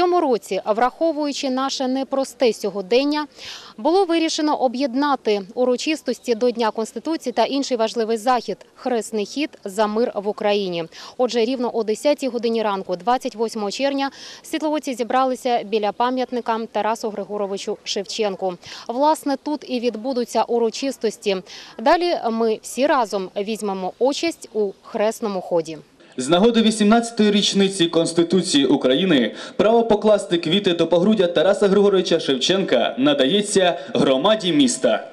цьому році, враховуючи наше непросте сьогодення, було вирішено об'єднати урочистості до Дня Конституції та інший важливий захід хресний хід за мир в Україні. Отже, рівно о 10 годині ранку, 28 червня, світловодці зібралися біля пам'ятника Тарасу Григоровичу Шевченку. Власне, тут і відбудуться урочистості. Далі ми всі разом візьмемо участь у хресному ході. З нагоди 18-ї річниці Конституції України право покласти квіти до погруддя Тараса Григоровича Шевченка надається громаді міста.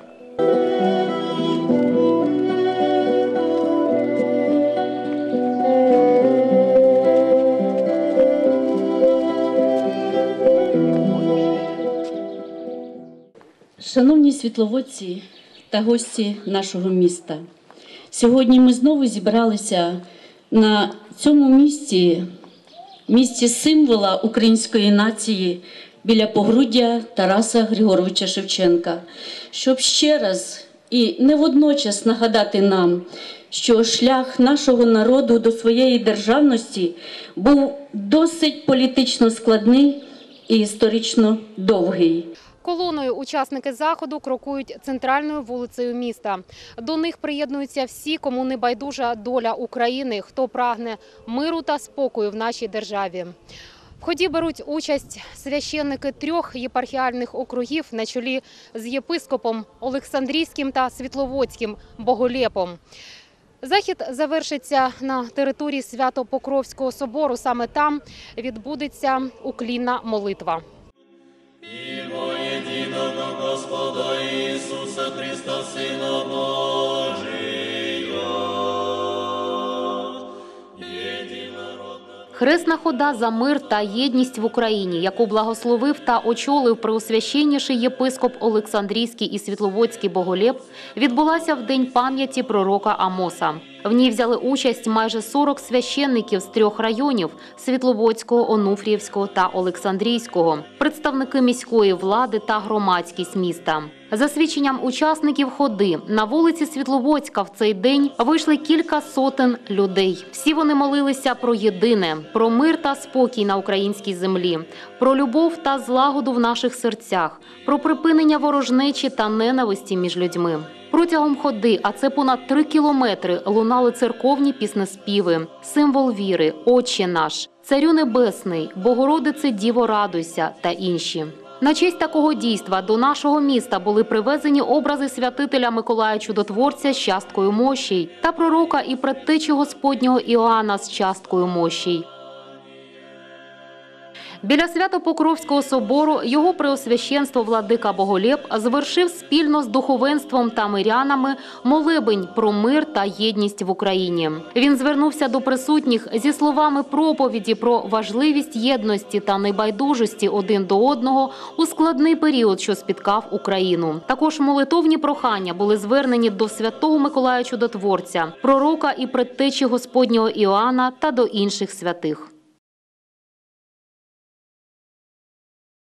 Шановні світловодці та гості нашого міста, сьогодні ми знову зібралися на цьому місці, місці символа української нації біля погруддя Тараса Григоровича Шевченка, щоб ще раз і не водночас нагадати нам, що шлях нашого народу до своєї державності був досить політично складний і історично довгий. Колоною учасники заходу крокують центральною вулицею міста. До них приєднуються всі, кому не байдужа доля України, хто прагне миру та спокою в нашій державі. В ході беруть участь священники трьох єпархіальних округів на чолі з єпископом Олександрійським та Світловодським Боголєпом. Захід завершиться на території Свято-Покровського собору. Саме там відбудеться уклінна молитва. Господа Ісуса Христа, Сина Бога. Хресна хода за мир та єдність в Україні, яку благословив та очолив преосвященніший єпископ Олександрійський і Світловодський Боголєб, відбулася в день пам'яті пророка Амоса. В ній взяли участь майже 40 священників з трьох районів Світловодського, Онуфріївського та Олександрійського, представники міської влади та громадськість міста. За свідченням учасників ходи на вулиці Світловодська в цей день вийшли кілька сотень людей. Всі вони молилися про єдине, про мир та спокій на українській землі, про любов та злагоду в наших серцях, про припинення ворожнечі та ненависті між людьми. Протягом ходи, а це понад три кілометри, лунали церковні піснеспіви, символ віри, Отче наш, Царю Небесний, Богородице Діво радуйся та інші. На честь такого дійства до нашого міста були привезені образи святителя Миколая Чудотворця з часткою мощей та пророка і предтечі Господнього Іоанна з часткою мощей. Біля Свято-Покровського собору його преосвященство владика Боголєб звершив спільно з духовенством та мирянами молебень про мир та єдність в Україні. Він звернувся до присутніх зі словами проповіді про важливість єдності та небайдужості один до одного у складний період, що спіткав Україну. Також молитовні прохання були звернені до святого Миколая Чудотворця, пророка і предтечі Господнього Іоанна та до інших святих.